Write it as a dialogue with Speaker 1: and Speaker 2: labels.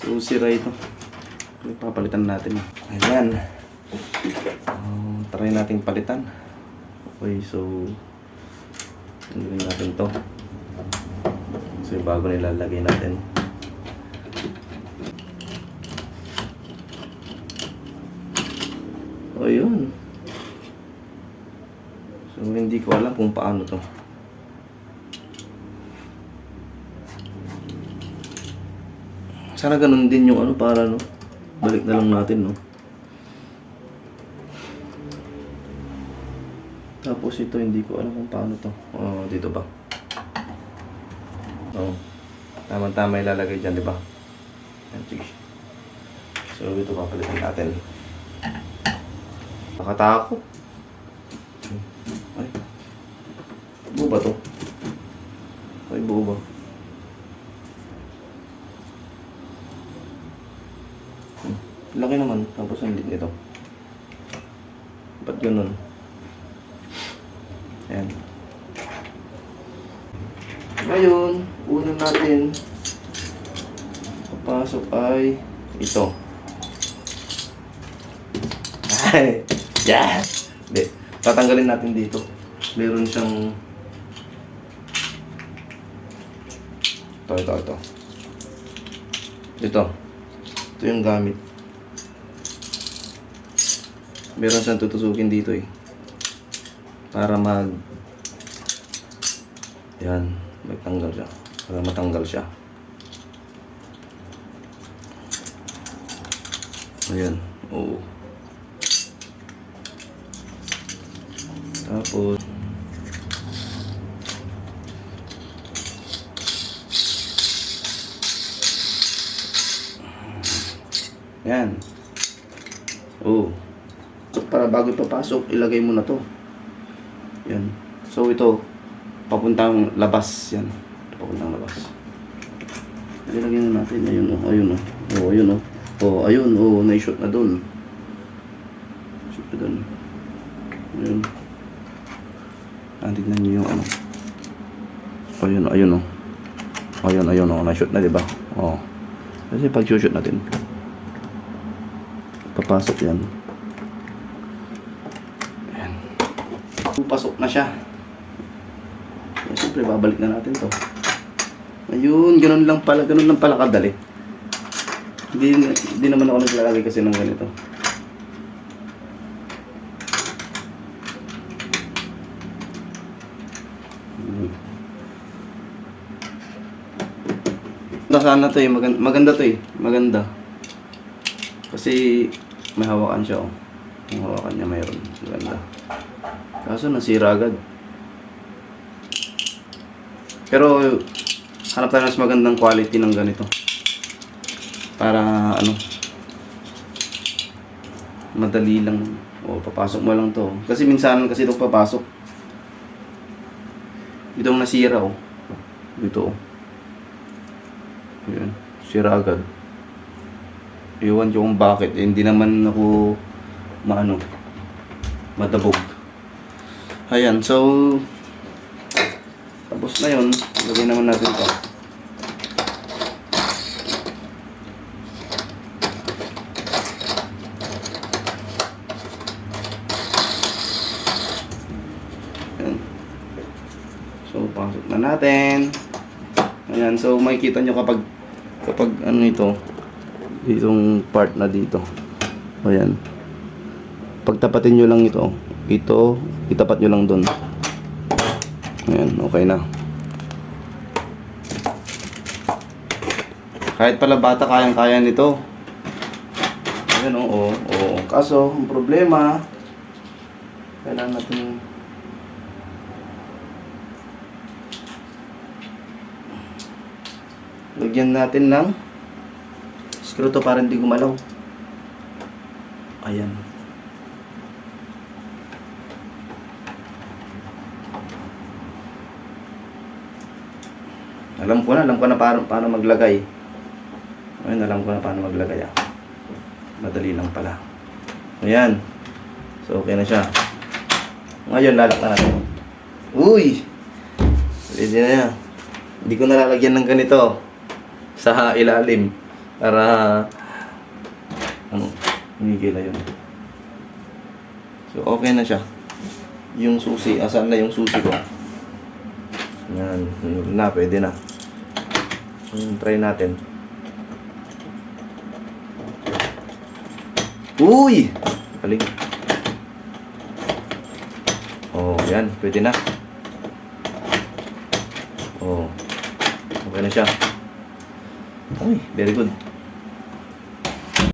Speaker 1: So, sira ito. Papalitan natin. Ayan. Uh, try nating palitan. Okay, so... Tanggalin natin to. So, bago nilalagay natin. O, yun. So, hindi ko alam kung paano to. Sana ganun din yung ano para no. Balik na lang natin no. Tapos ito hindi ko alam kung paano to. Oh, dito ba? Oh. Tama-tama ilalagay dyan, di ba? So ito papalitan natin. Nakatakot. Ay. Buo ba to? Ay, buo ba? Laki naman. Tapos ang nito. Ba't ganun? Ayan. Ngayon, una natin papasok ay ito. Ay! Yes! Hindi. Tatanggalin natin dito. Meron siyang ito, ito, ito. Ito. Ito yung gamit. Meron siyang tutusukin dito eh. Para mag... Yan. Magtanggal siya. Para matanggal siya. Ayan. Oo. Tapos... Yan. Oo. So, para bago ipapasok, ilagay mo na to. Yan. So, ito, papuntang labas. Yan. Papuntang labas. Ilagay na natin. Ayun, oh. Ayun, oh. Oh, ayun, oh. Oh, ayun, oh. Na-shoot na dun. Shoot na dun. Ayun. Ah, tignan nyo yung ano. Ayun, ayun, oh. Ayun, ayun, oh. Na-shoot na, di ba? Oh. Kasi pag shoot natin, papasok yan. Ayan. Pasok na siya. Eh, Siyempre, babalik na natin to. Ayun, ganun lang pala, ganun lang pala kadali. Hindi, hindi naman ako naglalagay kasi ng ganito. Hmm. Sana to eh, maganda, maganda to eh, maganda. Kasi may hawakan siya oh. Yung hawakan niya mayroon. Maganda. Kaso nasira agad. Pero hanap tayo mas magandang quality ng ganito. Para ano madali lang o papasok mo lang to. Kasi minsan kasi ito papasok. Itong nasira oh. Dito oh. Ayan. Sira agad. Iwan ko kung bakit. Eh, hindi naman ako maano madabog. Ayan, so tapos na yun. Lagay naman natin to. So, pasok na natin. Ayan, so makikita nyo kapag kapag ano ito, itong part na dito. Ayan. Pagtapatin nyo lang ito. Ito, itapat nyo lang doon. Ayan, okay na. Kahit pala bata, kayang-kaya nito. Ayan, oo, oo. Kaso, ang problema, kailangan natin lagyan natin ng screw to para hindi gumalaw. Ayan. Alam ko na, alam ko na paano, paano maglagay. Ayun, alam ko na paano maglagay ah. Madali lang pala. Ayan. So, okay na siya. Ngayon, lalak na natin. Uy! Ready na yan. Hindi ko nalalagyan ng ganito sa ilalim. Para, ano, humigil na yun. So, okay na siya. Yung susi, asan na yung susi ko? Yan, na, pwede na. Hmm, try natin. Uy! Galing. Oh, yan, pwede na. Oh. Okay na siya. Uy, very good.